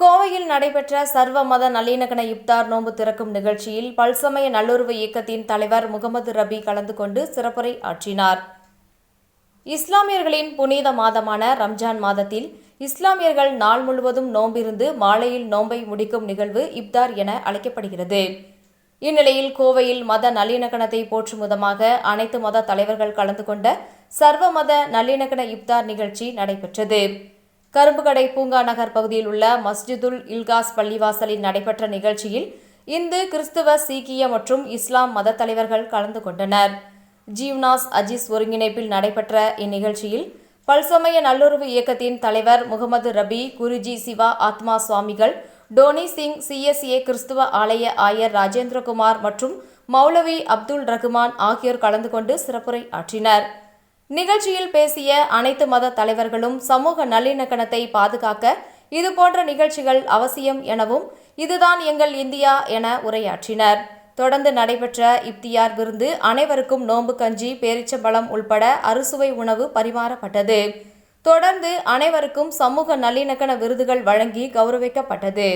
கோவையில் நடைபெற்ற சர்வ மத நல்லிணக்கண இப்தார் நோன்பு திறக்கும் நிகழ்ச்சியில் பல்சமய நல்லுறவு இயக்கத்தின் தலைவர் முகமது ரபி கலந்து கொண்டு சிறப்புரை ஆற்றினார். இஸ்லாமியர்களின் புனித மாதமான ரம்ஜான் மாதத்தில் இஸ்லாமியர்கள் நாள் முழுவதும் நோம்பிருந்து மாலையில் நோன்பை முடிக்கும் நிகழ்வு இப்தார் என அழைக்கப்படுகிறது. இந்நிலையில் கோவையில் மத நல்லிணக்கணத்தை போற்றும் விதமாக அனைத்து மத தலைவர்கள் கலந்து கொண்ட சர்வ மத நல்லிணக்கண இப்தார் நிகழ்ச்சி நடைபெற்றது. கரும்புக்கடை பூங்கா நகர் பகுதியில் உள்ள மஸ்ஜிதுல் இல்காஸ் பள்ளிவாசலில் நடைபெற்ற நிகழ்ச்சியில் இந்து கிறிஸ்துவ சீக்கிய மற்றும் இஸ்லாம் மத தலைவர்கள் கலந்து கொண்டனர். ஜீவ்னாஸ் அஜிஸ் ஒருங்கிணைப்பில் நடைபெற்ற இந்நிகழ்ச்சியில் பல்சமய நல்லுறவு இயக்கத்தின் தலைவர் முகமது ரபி குருஜி சிவா ஆத்மா சுவாமிகள் டோனி சிங் சிஎஸ்ஏ கிறிஸ்துவ ஆலய ஆயர் ராஜேந்திரகுமார் மற்றும் மௌலவி அப்துல் ரகுமான் ஆகியோர் கலந்து கொண்டு சிறப்புரை ஆற்றினர். நிகழ்ச்சியில் பேசிய அனைத்து மத தலைவர்களும் சமூக நல்லிணக்கணத்தை பாதுகாக்க இதுபோன்ற நிகழ்ச்சிகள் அவசியம் எனவும் இதுதான் எங்கள் இந்தியா என உரையாற்றினர். தொடர்ந்து நடைபெற்ற இப்தியார் விருந்து அனைவருக்கும் நோன்பு கஞ்சி பேரிச்சம்பழம் உள்பட அறுசுவை உணவு பரிமாறப்பட்டது. தொடர்ந்து அனைவருக்கும் சமூக நல்லிணக்கண விருதுகள் வழங்கி கௌரவிக்கப்பட்டது.